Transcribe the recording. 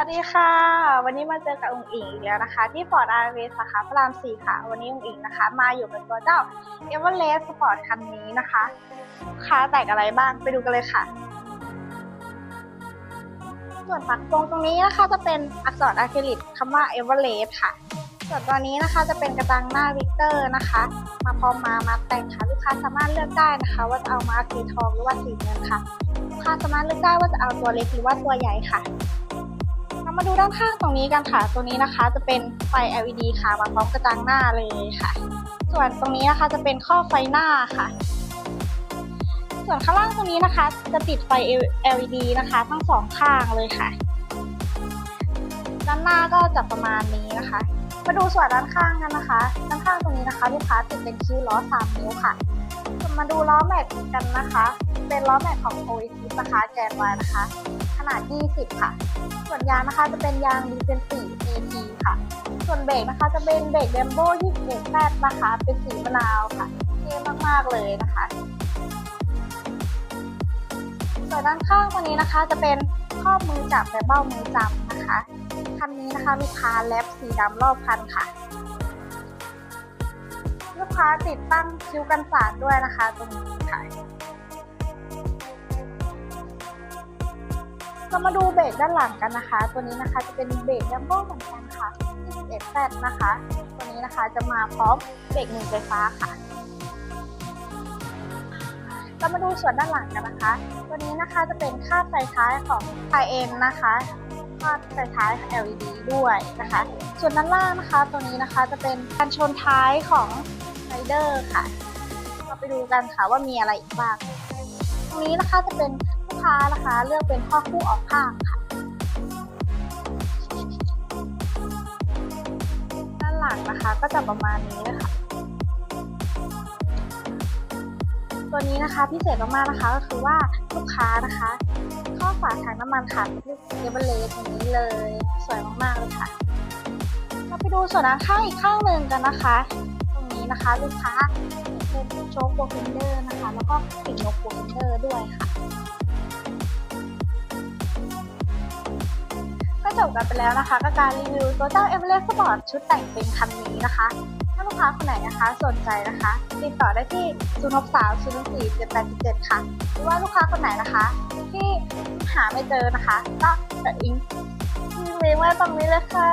วัสดีค่ะ วันนี้มาเจอกับองค์อิงอีกแล้วนะคะ ที่ฟอร์ดอาร์เวสาขาพระรามสี่ค่ะ วันนี้องค์อิงนะคะ มาอยู่กับตัวเจ้าเอเวอเรสต์สปอร์ตคันนี้นะคะค่าแต่งอะไรบ้างไปดูกันเลยค่ะ ส่วนปักตรงตรงนี้นะคะจะเป็นอักษรอะคริลิกคำว่าเอเวอเรสต์ค่ะ ส่วนตัวนี้นะคะจะเป็นกระจังหน้าวิกเตอร์นะคะ มาพร้อมมามาแต่งค่ะลูกค้าสามารถเลือกได้นะคะ ว่าจะเอามาสีทองหรือว่าสีเงินค่ะลูกค้าสามารถเลือกได้ว่าจะเอาตัวเล็กหรือว่าตัวใหญ่ค่ะ มาดูด้านข้างตรงนี้กันค่ะ ตัวนี้นะคะจะเป็นไฟ LED ค่ะมาพร้อมกระจังหน้าเลยค่ะ ส่วนตรงนี้นะคะจะเป็นข้อไฟหน้าค่ะ ส่วนข้างล่างตรงนี้นะคะ จะติดไฟ LED นะคะ ทั้งสองข้างเลยค่ะ ด้านหน้าก็จะประมาณนี้นะคะ มาดูส่วนด้านข้างกันนะคะ ด้านข้างตรงนี้นะคะ ลูกค้าติดเป็นคิ้วล้อ3นิ้วค่ะมาดูล้อแม็กกันนะคะ เป็นล้อแม็กของโอ s นะคะแกนวายนะคะ นาด 20 ค่ะ ส่วนยางนะคะจะเป็นยางดีเซน4 AT ค่ะ ส่วนเบรกนะคะจะเป็นเบรกเดมโบ21แซดนะคะ เป็นสีมะนาวค่ะเท่มากๆเลยนะคะส่วนด้านข้างตัวนี้นะคะจะเป็นครอบมือจับและเบ้ามือจับนะคะคันนี้นะคะลูกค้าแลบสีดำรอบคันค่ะ ลูกค้าติดตั้งคิ้วกันสาดด้วยนะคะตรงนี้ค่ะ เรามาดูเบรกด้านหลังกันนะคะ ตัวนี้นะคะจะเป็นเบรกดัมเบิลเหมือนกันค่ะ21แซดนะคะ ตัวนี้นะคะจะมาพร้อมเบรกหนึ่งไฟฟ้าค่ะเรามาดูส่วนด้านหลังกันนะคะ ตัวนี้นะคะจะเป็นคาดไฟท้ายของ i n นะคะคาดไฟท้าย LED ด้วยนะคะ ส่วนด้านล่างนะคะ ตัวนี้นะคะจะเป็นการชนท้ายของไรเดอร์ค่ะ เราไปดูกันค่ะว่ามีอะไรอีกบ้าง ตรงนี้นะคะจะเป็น ลูกค้านะคะเลือกเป็นข้อคู่ออกข้างค่ะ ด้านหลังนะคะก็จะประมาณนี้เลยค่ะ ตัวนี้นะคะพิเศษมากๆนะคะก็คือว่าลูกค้านะคะข้อฝาถังน้ำมันค่ะลูกเอเวอเรสต์ตรงนี้เลย สวยมากๆเลยค่ะ เราไปดูส่วนด้านข้างอีกข้างหนึ่งกันนะคะ ตรงนี้นะคะลูกค้าเป็นโชคโบฟินเดอร์นะคะ แล้วก็ปิดนกโบฟินเดอร์ด้วยค่ะ จบกันไปแล้วนะคะกับการรีวิวตัวเจ้า e v e r e s t Sport ชุดแต่งเป็นคันนี้นะคะ ถ้าลูกค้าคนไหนนะคะสนใจนะคะ ติดต่อได้ที่0 6 3 0 4 7 8 7 ค่ะ หรือว่าลูกค้าคนไหนนะคะ ที่หาไม่เจอนะคะ ก็เดี๋ยวอิงทิ้งลิงไว้ตรงนี้เลยค่ะ